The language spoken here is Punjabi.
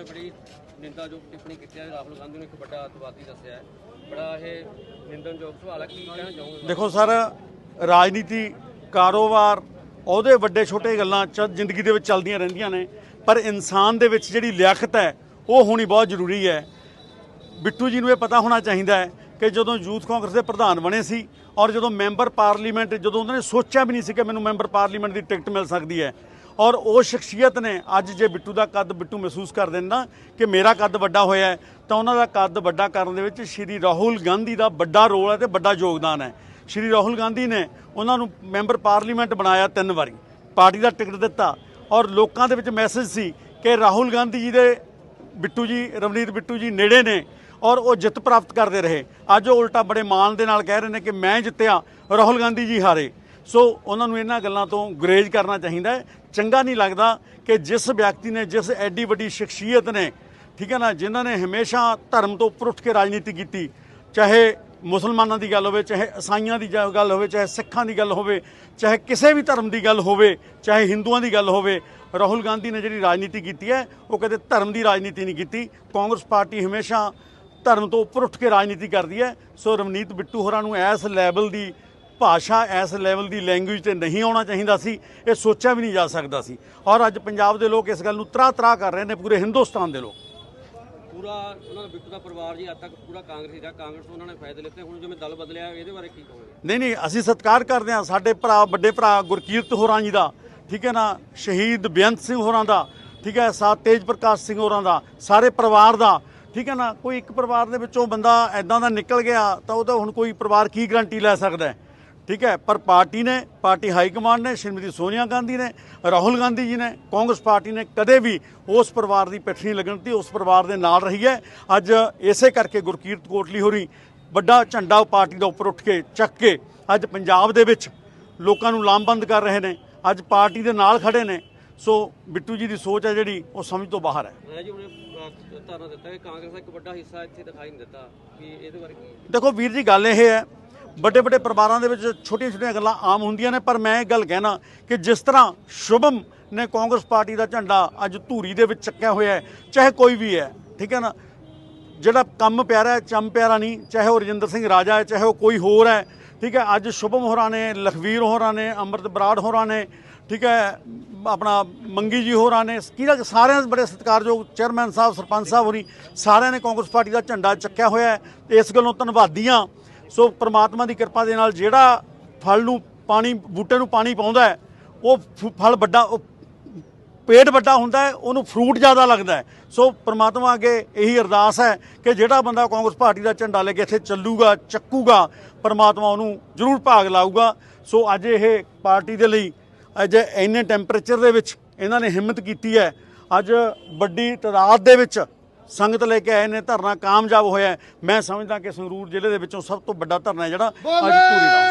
ਨੇ ਬੜੀ ਨਿੰਦਾ ਟਿੱਪਣੀ ਕੀਤੀ ਹੈ। ਰਾਹੁਲ ਗਾਂਧੀ ਨੂੰ ਇੱਕ ਵੱਡਾ ਅੱਤਵਾਦੀ ਦੱਸਿਆ ਹੈ। ਬੜਾ ਇਹ ਨਿੰਦਨਯੋਗ ਸਵਾਲ ਹੈ। ਕੀ ਕਹਿਣਾ ਚਾਹੋਗੇ? ਦੇਖੋ ਸਰ, ਰਾਜਨੀਤੀ ਕਾਰੋਬਾਰ, ਉਹਦੇ ਵੱਡੇ ਛੋਟੇ ਗੱਲਾਂ ਚ ਜ਼ਿੰਦਗੀ ਦੇ ਵਿੱਚ ਚੱਲਦੀਆਂ ਰਹਿੰਦੀਆਂ ਨੇ। ਪਰ ਇਨਸਾਨ ਦੇ ਵਿੱਚ ਜਿਹੜੀ ਲਿਆਕਤ ਹੈ, ਉਹ ਹੋਣੀ ਬਹੁਤ ਜ਼ਰੂਰੀ ਹੈ। ਬਿੱਟੂ ਜੀ ਨੂੰ ਇਹ ਪਤਾ ਹੋਣਾ ਚਾਹੀਦਾ ਹੈ ਕਿ ਜਦੋਂ ਯੂਥ ਕਾਂਗਰਸ ਦੇ ਪ੍ਰਧਾਨ ਬਣੇ ਸੀ ਔਰ ਜਦੋਂ ਮੈਂਬਰ ਪਾਰਲੀਮੈਂਟ, ਜਦੋਂ ਉਹਨਾਂ ਨੇ ਸੋਚਿਆ ਵੀ ਨਹੀਂ ਸੀ ਕਿ ਮੈਨੂੰ ਮੈਂਬਰ ਪਾਰਲੀਮੈਂਟ ਦੀ ਟਿਕਟ ਮਿਲ ਸਕਦੀ ਹੈ ਔਰ ਉਹ ਸ਼ਖਸੀਅਤ ਨੇ, ਅੱਜ ਜੇ ਬਿੱਟੂ ਦਾ ਕੱਦ ਬਿੱਟੂ ਮਹਿਸੂਸ ਕਰ ਨਾ ਕਿ ਮੇਰਾ ਕੱਦ ਵੱਡਾ ਹੋਇਆ ਤਾਂ ਉਹਨਾਂ ਦਾ ਕੱਦ ਵੱਡਾ ਕਰਨ ਦੇ ਵਿੱਚ ਸ਼੍ਰੀ ਰਾਹੁਲ ਗਾਂਧੀ ਦਾ ਵੱਡਾ ਰੋਲ ਹੈ ਤੇ ਵੱਡਾ ਯੋਗਦਾਨ ਹੈ। ਸ਼੍ਰੀ ਰਾਹੁਲ ਗਾਂਧੀ ਨੇ ਉਹਨਾਂ ਨੂੰ ਮੈਂਬਰ ਪਾਰਲੀਮੈਂਟ ਬਣਾਇਆ ਤਿੰਨ ਵਾਰੀ, ਪਾਰਟੀ ਦਾ ਟਿਕਟ ਦਿੱਤਾ ਔਰ ਲੋਕਾਂ ਦੇ ਵਿੱਚ ਮੈਸੇਜ ਸੀ ਕਿ ਰਾਹੁਲ ਗਾਂਧੀ ਜੀ ਦੇ ਬਿੱਟੂ ਜੀ, ਰਵਨੀਤ ਬਿੱਟੂ ਜੀ ਨੇੜੇ ਨੇ ਔਰ ਉਹ ਜਿੱਤ ਪ੍ਰਾਪਤ ਕਰਦੇ ਰਹੇ। ਅੱਜ ਉਹ ਉਲਟਾ ਬੜੇ ਮਾਣ ਦੇ ਨਾਲ ਕਹਿ ਰਹੇ ਨੇ ਕਿ ਮੈਂ ਜਿੱਤਿਆ, ਰਾਹੁਲ ਗਾਂਧੀ ਜੀ ਹਾਰੇ। ਸੋ ਉਹਨਾਂ ਨੂੰ ਇਹਨਾਂ ਗੱਲਾਂ ਤੋਂ ਗੁਰੇਜ਼ ਕਰਨਾ ਚਾਹੀਦਾ ਹੈ। ਚੰਗਾ ਨਹੀਂ ਲੱਗਦਾ ਕਿ ਜਿਸ ਵਿਅਕਤੀ ਨੇ, ਜਿਸ ਐਡੀ ਵੱਡੀ ਸ਼ਖਸੀਅਤ ਨੇ, ਠੀਕ ਹੈ ਨਾ, ਜਿਨ੍ਹਾਂ ਨੇ ਹਮੇਸ਼ਾ ਧਰਮ ਤੋਂ ਉੱਪਰ ਉੱਠ ਕੇ ਰਾਜਨੀਤੀ ਕੀਤੀ, ਚਾਹੇ ਮੁਸਲਮਾਨਾਂ ਦੀ ਗੱਲ ਹੋਵੇ, ਚਾਹੇ ਈਸਾਈਆਂ ਦੀ ਜਾ- ਗੱਲ ਹੋਵੇ, ਚਾਹੇ ਸਿੱਖਾਂ ਦੀ ਗੱਲ ਹੋਵੇ, ਚਾਹੇ ਕਿਸੇ ਵੀ ਧਰਮ ਦੀ ਗੱਲ ਹੋਵੇ, ਚਾਹੇ ਹਿੰਦੂਆਂ ਦੀ ਗੱਲ ਹੋਵੇ, ਰਾਹੁਲ ਗਾਂਧੀ ਨੇ ਜਿਹੜੀ ਰਾਜਨੀਤੀ ਕੀਤੀ ਹੈ, ਉਹ ਕਦੇ ਧਰਮ ਦੀ ਰਾਜਨੀਤੀ ਨਹੀਂ ਕੀਤੀ। ਕਾਂਗਰਸ ਪਾਰਟੀ ਹਮੇਸ਼ਾ ਧਰਮ ਤੋਂ ਉੱਪਰ ਉੱਠ ਕੇ ਰਾਜਨੀਤੀ ਕਰਦੀ ਹੈ। ਸੋ ਰਵਨੀਤ ਬਿੱਟੂ ਹੋਰਾਂ ਨੂੰ ਇਸ ਲੈਵਲ ਦੀ ਭਾਸ਼ਾ ਇਸ ਲੈਵਲ ਦੀ ਲੈਂਗੁਏਜ ਤੇ ਨਹੀਂ ਆਉਣਾ ਚਾਹੀਦਾ ਸੀ ਇਹ ਸੋਚਿਆ ਵੀ ਨਹੀਂ ਜਾ ਸਕਦਾ ਸੀ। ਔਰ ਅੱਜ ਪੰਜਾਬ ਦੇ ਲੋਕ ਇਸ ਗੱਲ ਨੂੰ ਤਰਾ ਤਰਾ ਕਰ ਰਹੇ ਨੇ ਪੂਰੇ ਹਿੰਦੁਸਤਾਨ ਦੇ ਲੋਕ। ਪੂਰਾ ਉਹਨਾਂ ਦਾ ਬਿੱਟੂ ਦਾ ਪਰਿਵਾਰ ਜੀ ਅੱਜ ਤੱਕ ਪੂਰਾ ਕਾਂਗਰਸੀ ਰਿਹਾ ਕਾਂਗਰਸ ਤੋਂ ਉਹਨਾਂ ਨੇ ਫਾਇਦੇ ਲਿੱਤੇ ਹੁਣ ਜਿਵੇਂ ਦਲ ਬਦਲਿਆ ਇਹਦੇ ਬਾਰੇ ਕੀ ਕਹੋਗੇ? ਨਹੀਂ ਨਹੀਂ ਅਸੀਂ ਸਤਿਕਾਰ ਕਰਦੇ ਹਾਂ ਸਾਡੇ ਭਰਾ ਵੱਡੇ ਭਰਾ ਗੁਰਕੀਰਤ ਹੋਰਾਂ ਜੀ ਦਾ ਠੀਕ ਹੈ ਨਾ? ਸ਼ਹੀਦ ਬੇਅੰਤ ਸਿੰਘ ਹੋਰਾਂ ਦਾ ਠੀਕ ਹੈ? ਸਾਥ ਤੇਜ ਪ੍ਰਕਾਸ਼ ਸਿੰਘ ਹੋਰਾਂ ਦਾ ਸਾਰੇ ਪਰਿਵਾਰ ਦਾ ਠੀਕ ਹੈ ਨਾ? ਕੋਈ ਇੱਕ ਪਰਿਵਾਰ ਦੇ ਵਿੱਚੋਂ ਬੰਦਾ ਐਦਾਂ ਦਾ ਨਿਕਲ ਗਿਆ ਤਾਂ ਉਹਦਾ ਹੁਣ ਕੋਈ ਪਰਿਵਾਰ ਕੀ ਗਰੰਟੀ ਲੈ ਸਕਦਾ ਹੈ? ਠੀਕ ਹੈ ਪਰ ਪਾਰਟੀ ਨੇ ਪਾਰਟੀ ਹਾਈ ਕਮਾਂਡ ਨੇ ਸ਼੍ਰੀਮਤੀ ਸੋਨੀਆ ਗਾਂਧੀ ਨੇ ਰਾਹੁਲ ਗਾਂਧੀ ਜੀ ਨੇ ਕਾਂਗਰਸ ਪਾਰਟੀ ਨੇ ਕਦੇ ਵੀ ਉਸ ਪਰਿਵਾਰ ਦੀ ਪਿੱਠ ਨਹੀਂ ਲੱਗਣ ਦਿੱਤੀ ਉਸ ਪਰਿਵਾਰ ਦੇ ਨਾਲ ਰਹੀ ਹੈ। ਅੱਜ ਇਸੇ ਕਰਕੇ ਗੁਰਕੀਰਤ ਕੋਟਲੀ ਹੋਰੀ ਵੱਡਾ ਝੰਡਾ ਪਾਰਟੀ ਦਾ ਉੱਪਰ ਉੱਠ ਕੇ ਚੱਕ ਕੇ ਅੱਜ ਪੰਜਾਬ ਦੇ ਵਿੱਚ ਲੋਕਾਂ ਨੂੰ ਲਾਮਬੰਦ ਕਰ ਰਹੇ ਨੇ। ਅੱਜ ਪਾਰਟੀ ਦੇ ਨਾਲ ਖੜੇ ਨੇ। ਸੋ ਬਿੱਟੂ ਜੀ ਦੀ ਸੋਚ ਹੈ ਜਿਹੜੀ ਉਹ ਸਮਝ ਤੋਂ ਬਾਹਰ ਹੈ। ਰਾਜਾ ਜੀ ਉਹਨੇ ਅਹ, ਧਾਰਨਾ ਦਿੱਤਾ ਕਿ ਕਾਂਗਰਸ ਦਾ ਇੱਕ ਵੱਡਾ ਹਿੱਸਾ ਇੱਥੇ ਦਿਖਾਈ ਨਹੀਂ ਦਿੱਤਾ। ਵੀ ਇਹਦੇ ਬਾਰੇ ਕੀ ਦੇਖੋ ਵੀਰ ਜੀ ਗੱਲ ਇਹ ਹੈ ਵੱਡੇ ਵੱਡੇ ਪਰਿਵਾਰਾਂ ਦੇ ਵਿੱਚ ਛੋਟੀਆਂ ਛੋਟੀਆਂ ਗੱਲਾਂ ਆਮ ਹੁੰਦੀਆਂ ਨੇ, ਪਰ ਮੈਂ ਇਹ ਗੱਲ ਕਹਿਣਾ ਕਿ ਜਿਸ ਤਰ੍ਹਾਂ ਸ਼ੁਭਮ ਨੇ ਕਾਂਗਰਸ ਪਾਰਟੀ ਦਾ ਝੰਡਾ ਅੱਜ ਧੂਰੀ ਦੇ ਵਿੱਚ ਚੱਕਿਆ ਹੋਇਆ ਹੈ, ਚਾਹੇ ਕੋਈ ਵੀ ਹੈ, ਠੀਕ ਹੈ ਨਾ? ਜਿਹੜਾ ਕੰਮ ਪਿਆਰਾ ਹੈ, ਚੰਮ ਪਿਆਰਾ ਨਹੀਂ, ਚਾਹੇ ਉਹ ਰਜਿੰਦਰ ਸਿੰਘ ਰਾਜਾ ਹੈ, ਚਾਹੇ ਉਹ ਕੋਈ ਹੋਰ ਹੈ, ਠੀਕ ਹੈ? ਅੱਜ ਸ਼ੁਭਮ ਹੋਰਾਂ ਨੇ, ਲਖਵੀਰ ਹੋਰਾਂ ਨੇ, ਅੰਮ੍ਰਿਤ ਬਰਾੜ ਹੋਰਾਂ ਨੇ, ਠੀਕ ਹੈ? ਆਪਣਾ ਮੰਗੀ ਜੀ ਹੋਰਾਂ ਨੇ, ਕਿਹੜਾ ਸਾਰਿਆਂ ਦੇ ਬੜੇ ਸਤਿਕਾਰਯੋਗ ਚੇਅਰਮੈਨ ਸਾਹਿਬ, ਸਰਪੰਚ ਸਾਹਿਬ ਹੋਰੀ, ਸਾਰਿਆਂ ਨੇ ਕਾਂਗਰਸ ਪਾਰਟੀ ਦਾ ਝੰਡਾ ਚੱਕਿਆ ਹੋਇਆ ਹੈ। ਇਸ ਗੱਲੋਂ ਧੰਨਵਾਦੀਆਂ ਸੋ ਪ੍ਰਮਾਤਮਾ ਦੀ ਕਿਰਪਾ ਦੇ ਨਾਲ ਜਿਹੜਾ ਫਲ ਨੂੰ ਪਾਣੀ, ਬੂਟੇ ਨੂੰ ਪਾਣੀ ਪਾਉਂਦਾ ਹੈ, ਉਹ ਫ- ਫਲ ਵੱਡਾ, ਉਹ ਪੇੜ ਵੱਡਾ ਹੁੰਦਾ ਹੈ, ਉਹਨੂੰ ਫਰੂਟ ਜ਼ਿਆਦਾ ਲੱਗਦਾ ਹੈ। ਸੋ ਪ੍ਰਮਾਤਮਾ ਅੱਗੇ ਇਹੀ ਅਰਦਾਸ ਹੈ ਕਿ ਜਿਹੜਾ ਬੰਦਾ ਕਾਂਗਰਸ ਪਾਰਟੀ ਦਾ ਝੰਡਾ ਲੈ ਕੇ ਇੱਥੇ ਚੱਲੂਗਾ, ਚੱਕੂਗਾ, ਪ੍ਰਮਾਤਮਾ ਉਹਨੂੰ ਜ਼ਰੂਰ ਭਾਗ ਲਾਊਗਾ। ਸੋ ਅੱਜ ਇਹ ਪਾਰਟੀ ਦੇ ਲਈ ਅੱਜ ਇੰਨੇ ਟੈਂਪਰੇਚਰ ਦੇ ਵਿੱਚ ਇਹਨਾਂ ਨੇ ਹਿੰਮਤ ਕੀਤੀ ਹੈ। ਅੱਜ ਵੱਡੀ ਤਾਦਾਦ ਦੇ ਵਿੱਚ ਸੰਗਤ ਲੈ ਕੇ ਆਏ ਨੇ, ਧਰਨਾ ਕਾਮਯਾਬ ਹੋਇਆ ਮੈਂ ਸਮਝਦਾ ਕਿ ਸੰਗਰੂਰ ਜ਼ਿਲ੍ਹੇ ਦੇ ਵਿੱਚੋਂ ਸਭ ਤੋਂ ਵੱਡਾ ਧਰਨਾ ਹੈ ਜਿਹੜਾ ਅੱਜ ਪੂਰੀ ਦਾ।